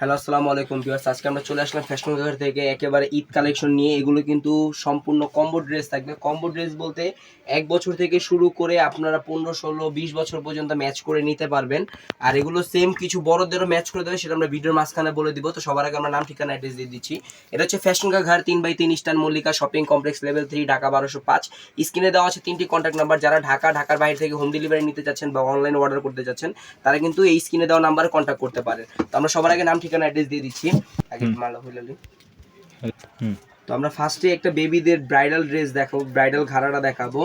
Hello, আসসালামু আলাইকুম viewers. আজকে আমরা চলে আসলাম ফ্যাশন ঘর থেকে। একেবারে ঈদ কালেকশন নিয়ে। এগুলো কিন্তু সম্পূর্ণ কম্বো ড্রেস থাকবে। কম্বো ড্রেস বলতে এক বছর থেকে শুরু করে আপনারা পনেরো, ষোলো, বিশ বছর পর্যন্ত ম্যাচ করে নিতে পারবেন। আর এগুলো সেম কিছু বড়দেরও ম্যাচ করে দেবে, সেটা আমরা ভিডিওর মাঝখানে বলে দিব। তো সবার আগে আমরা নাম, ঠিকানা অ্যাড্রেস দিয়ে দিচ্ছি। এটা হচ্ছে ফ্যাশন ঘর তিন বাই তিন eastern Mallika shopping complex level three Dhaka বারোশো পাঁচ। স্ক্রিনে দেওয়া আছে তিনটি কন্ট্যাক্ট নাম্বার যারা ঢাকা, ঢাকার বাইরে থেকে হোম ডেলিভারি নিতে চাচ্ছেন বা অনলাইন অর্ডার করতে চাচ্ছেন, তারা কিন্তু এই স্ক্রিনে দেওয়া নাম্বারে কন্ট্যাক্ট করতে পারেন। তো আমরা সবার আগে নাম ঠিকানা অ্যাড্রেস দিয়ে দিচ্ছি। আগে মালা হইলালি হুম। তো আমরা ফার্স্টে একটা বেবিদের ব্রাইডাল ড্রেস দেখাবো ব্রাইডাল ঘাড়াটা দেখাবো।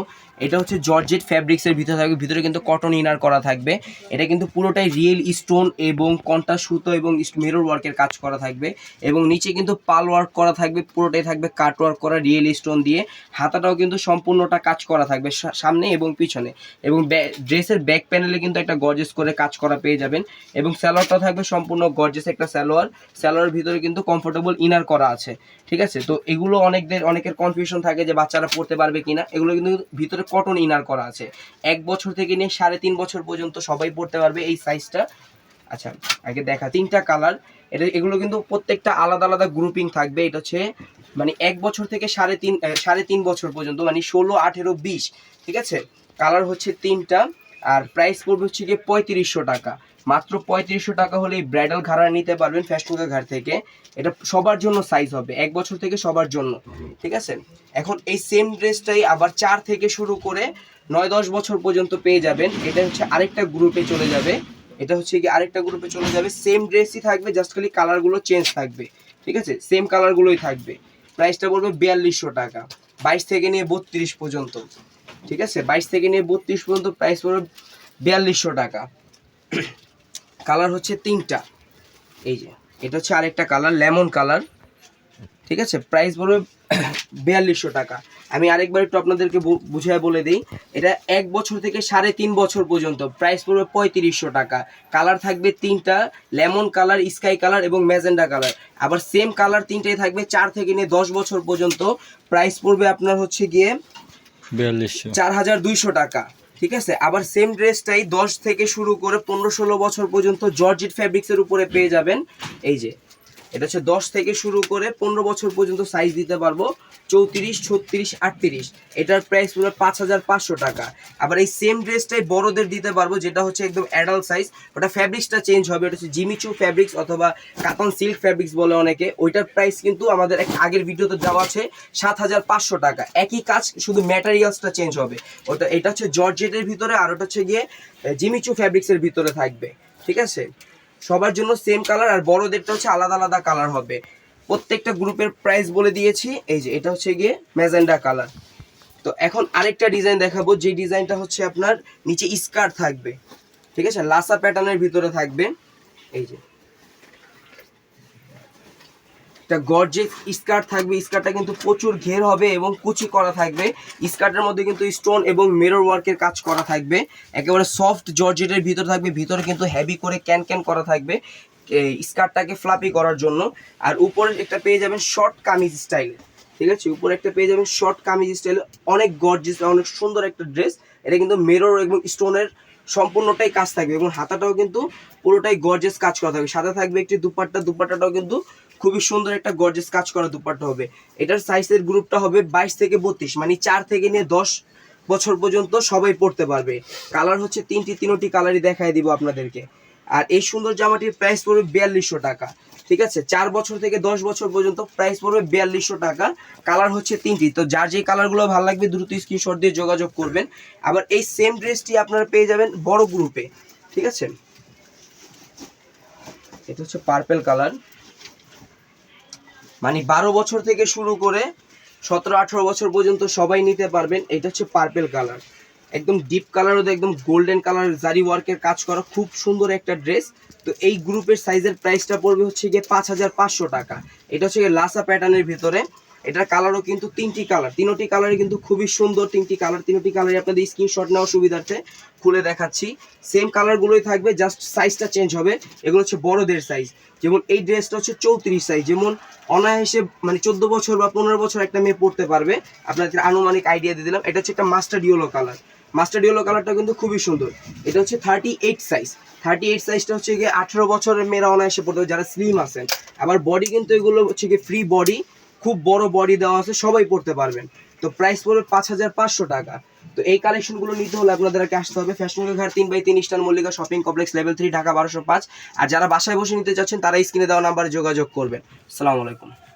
এটা হচ্ছে জর্জেট ফ্যাব্রিক্সের ভিতরে থাকবে, ভিতরে কিন্তু কটন ইনার করা থাকবে। এটা কিন্তু পুরোটাই রিয়েল স্টোন এবং কন্টা সুতো এবং মিরর ওয়ার্কের কাজ করা থাকবে। এবং নিচে কিন্তু পাল ওয়ার্ক করা থাকবে, পুরোটাই থাকবে কাট ওয়ার্ক করা রিয়েল স্টোন দিয়ে। হাতাটাও কিন্তু সম্পূর্ণটা কাজ করা থাকবে সামনে এবং পিছনে। এবং ড্রেসের ব্যাক প্যানেলে কিন্তু একটা গর্জেস করে কাজ করা পেয়ে যাবেন। এবং স্যালোয়ারটা থাকবে সম্পূর্ণ গর্জেস একটা স্যালোয়ার স্যালোয়ারের ভিতরে কিন্তু কমফোর্টেবল ইনার করা আছে। ঠিক আছে? তো এগুলো অনেকদের, অনেকের কনফিউশন থাকে যে বাচ্চারা পড়তে পারবে কিনা। এগুলো কিন্তু ভিতরে কটন ইনার করা আছে। এক বছর থেকে নিয়ে সাড়ে তিন বছর পর্যন্ত সবাই পড়তে পারবে এই সাইজটা আচ্ছা আগে দেখা, তিনটা কালার এটা, এগুলো কিন্তু প্রত্যেকটা আলাদা আলাদা গ্রুপিং থাকবে। এটা হচ্ছে মানে এক বছর থেকে সাড়ে তিন সাড়ে তিন বছর পর্যন্ত মানে ষোলো, আঠেরো, বিশ, ঠিক আছে? কালার হচ্ছে তিনটা, আর প্রাইস পড়বে হচ্ছে গিয়ে পঁয়ত্রিশশো টাকা। মাত্র পঁয়ত্রিশশো টাকা হলে এই ব্রাইডাল ঘাড়া নিতে পারবেন ফ্যাশনুকা ঘাট থেকে। এটা সবার জন্য সাইজ হবে, এক বছর থেকে সবার জন্য, ঠিক আছে? এখন এই সেম ড্রেসটাই আবার চার থেকে শুরু করে নয় দশ বছর পর্যন্ত পেয়ে যাবেন। এটা হচ্ছে আরেকটা গ্রুপে চলে যাবে। এটা হচ্ছে কি আরেকটা গ্রুপে চলে যাবে। সেম ড্রেসই থাকবে জাস্ট খালি কালারগুলো চেঞ্জ থাকবে, ঠিক আছে? সেম কালারগুলোই থাকবে। প্রাইসটা পড়বে বিয়াল্লিশশো টাকা। বাইশ থেকে নিয়ে বত্রিশ পর্যন্ত, ঠিক আছে? বাইশ থেকে নিয়ে বত্রিশ পর্যন্ত প্রাইস পড়বে বিয়াল্লিশশো টাকা। কালার হচ্ছে তিনটা। এই যে এটা হচ্ছে আরেকটা কালার লেমন কালার। ঠিক আছে? প্রাইস পড়বে বিয়াল্লিশশো টাকা। আমি আরেকবার একটু আপনাদেরকে বুঝিয়ে বলে দিই। এটা এক বছর থেকে সাড়ে তিন বছর পর্যন্ত। প্রাইস পড়বে পঁয়ত্রিশশো টাকা। কালার থাকবে তিনটা লেমন কালার স্কাই কালার এবং ম্যাজেন্ডা কালার। আবার সেম কালার তিনটাই থাকবে চার থেকে নিয়ে দশ বছর পর্যন্ত। প্রাইস পড়বে আপনার হচ্ছে গিয়ে বিয়াল্লিশশো। চার হাজার দুইশো টাকা। ঠিক আছে? আবার সেম ড্রেসটাই দশ থেকে শুরু করে পনেরো ষোলো বছর পর্যন্ত জর্জেট ফ্যাব্রিক্সের উপরে পেয়ে যাবেন। এই যে এটা হচ্ছে দশ থেকে শুরু করে পনেরো বছর পর্যন্ত সাইজ দিতে পারব। চৌত্রিশ, ছত্রিশ, আটত্রিশ। এটার প্রাইস পুরো পাঁচ হাজার পাঁচশো টাকা। আবার এই সেম ড্রেসটাই বড়দের দিতে পারব, যেটা হচ্ছে একদম অ্যাডাল্ট সাইজ ওটা ফ্যাব্রিক্সটা চেঞ্জ হবে ওটা হচ্ছে জিমিচু ফ্যাব্রিক্স অথবা কাতন সিল্ক ফ্যাব্রিক্স বলে অনেকে। ওইটার প্রাইস কিন্তু আমাদের এক আগের ভিডিওতে দেওয়া আছে সাত হাজার পাঁচশো টাকা। একই কাজ, শুধু ম্যাটেরিয়ালসটা চেঞ্জ হবে। ওটা, এটা হচ্ছে জর্জেটের ভিতরে আর ওটা হচ্ছে গিয়ে জিমিচু ফ্যাব্রিক্সের ভিতরে থাকবে। ঠিক আছে? সবার জন্য সেম কালার আর বড়দেরটা হচ্ছে আলাদা আলাদা কালার হবে। প্রত্যেকটা গ্রুপের প্রাইস বলে দিয়েছি। এই যে, এটা হচ্ছে গিয়ে ম্যাজেন্ডা কালার তো এখন আরেকটা ডিজাইন দেখাবো। যে ডিজাইনটা হচ্ছে আপনার নিচে স্কার্ট থাকবে। ঠিক আছে? লাসা প্যাটার্নের ভিতরে থাকবে। এই যে একটা গর্জেস স্কার্ট থাকবে স্কার্টটা কিন্তু প্রচুর ঘের হবে এবং কুচি করা থাকবে। স্কার্টের মধ্যে কিন্তু স্টোন এবং মিরর ওয়ার্কের কাজ করা থাকবে। একেবারে সফট জর্জেটের ভিতর থাকবে, ভিতরে কিন্তু হেভি করে ক্যান ক্যান করা থাকবে স্কার্টটাকে ফ্লাপি করার জন্য। আর উপরে একটা পেয়ে যাবেন শর্ট কামিজ স্টাইলে ঠিক আছে? উপরে একটা পেয়ে যাবেন শর্ট কামিজ স্টাইল অনেক গর্জিয়াস অনেক সুন্দর একটা ড্রেস এটা কিন্তু মিরর এবং স্টোনের সম্পূর্ণটাই কাজ থাকবে এবং হাতাটাও কিন্তু পুরোটাই গর্জেস কাজ করা থাকবে। সাথে থাকবে একটি দুপাট্টা, দুপাট্টাটাও কিন্তু খুবই সুন্দর একটা গর্জেস কাজ করা দুপাট্টা হবে। এটার সাইজের গ্রুপটা হবে বাইশ থেকে বত্রিশ মানে চার থেকে নিয়ে দশ বছর পর্যন্ত সবাই পড়তে পারবে। কালার হচ্ছে তিনটি তিনটি কালারই দেখাই দিব আপনাদেরকে। আর এই সুন্দর জামাটির প্রাইস পড়বে বিয়াল্লিশশো টাকা, ঠিক আছে? চার বছর থেকে দশ বছর পর্যন্ত প্রাইস পড়বে বিয়াল্লিশশো টাকা কালার হচ্ছে তিনটি। তো যার যে কালারগুলো ভালো লাগবে দ্রুত স্ক্রিনশট দিয়ে যোগাযোগ করবেন। আবার এই সেম ড্রেসটি আপনারা পেয়ে যাবেন বড় গ্রুপে ঠিক আছে? এটা হচ্ছে পার্পেল কালার মানে বারো বছর থেকে শুরু করে সতেরো, আঠারো বছর পর্যন্ত সবাই নিতে পারবেন। এটা হচ্ছে পার্পেল কালার একদম ডিপ কালার একদম গোল্ডেন কালার জারি ওয়ার্কের কাজ করা খুব সুন্দর একটা ড্রেস তো এই গ্রুপের সাইজের প্রাইসটা পড়বে হচ্ছে গিয়ে পাঁচ হাজার পাঁচশো টাকা। এটা হচ্ছে গিয়ে লাসা প্যাটার্নের ভিতরে। এটার কালারও কিন্তু তিনটি কালার তিনটি কালারই কিন্তু খুবই সুন্দর তিনটি কালার তিনটি কালারই আপনাদের স্ক্রিনশট নেওয়ার সুবিধার্থে খুলে দেখাচ্ছি। সেম কালারগুলোই থাকবে জাস্ট সাইজটা চেঞ্জ হবে। এগুলো হচ্ছে বড়দের সাইজ যেমন এই ড্রেসটা হচ্ছে চৌত্রিশ সাইজ যেমন অনায়াসে মানে চোদ্দ বছর বা পনেরো বছর একটা মেয়ে পড়তে পারবে। আপনাদের আনুমানিক আইডিয়া দিয়ে দিলাম। এটা হচ্ছে একটা master yellow colour mustard yellow কালারটা কিন্তু খুবই সুন্দর। এটা হচ্ছে thirty eight size thirty eight সাইজটা হচ্ছে গিয়ে আঠেরো বছরের মেয়েরা অনায়াসে পড়তে যারা স্লিম আছেন। আবার বডি কিন্তু এগুলো হচ্ছে গিয়ে ফ্রি বডি খুব বড় বডি দেওয়া আছে, সবাই পড়তে পারবেন। তো প্রাইস পড়বে পাঁচ হাজার পাঁচশো টাকা। তো এই কালেকশনগুলো নিতে হলে আপনাদেরকে আসতে হবে ফ্যাশন ঘাট তিন বাই তিন eastern Mallika shopping complex level three Dhaka বারোশো পাঁচ। আর যারা বাসায় বসে নিতে চাচ্ছেন, তারা স্ক্রিনে দেওয়া নাম্বারে যোগাযোগ করবেন। আসসালামু আলাইকুম।